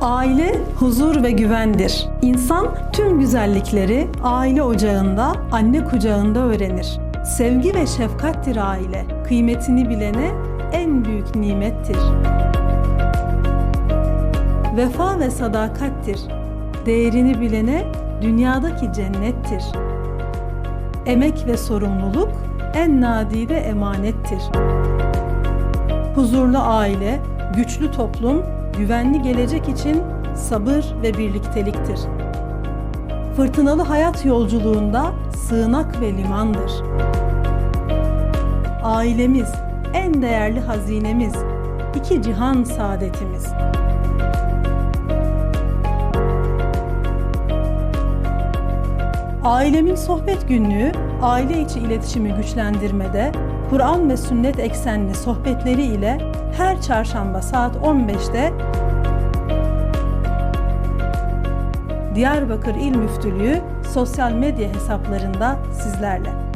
Aile huzur ve güvendir. İnsan tüm güzellikleri aile ocağında, anne kucağında öğrenir. Sevgi ve şefkattir aile. Kıymetini bilene en büyük nimettir. Vefa ve sadakattir. Değerini bilene dünyadaki cennettir. Emek ve sorumluluk en nadide emanettir. Huzurlu aile, güçlü toplum, güvenli gelecek için sabır ve birlikteliktir. Fırtınalı hayat yolculuğunda sığınak ve limandır. Ailemiz en değerli hazinemiz, iki cihan saadetimiz. Ailemin sohbet günlüğü aile içi iletişimi güçlendirmede Kur'an ve sünnet eksenli sohbetleri ile her çarşamba saat 15'te Diyarbakır İl Müftülüğü sosyal medya hesaplarında sizlerle.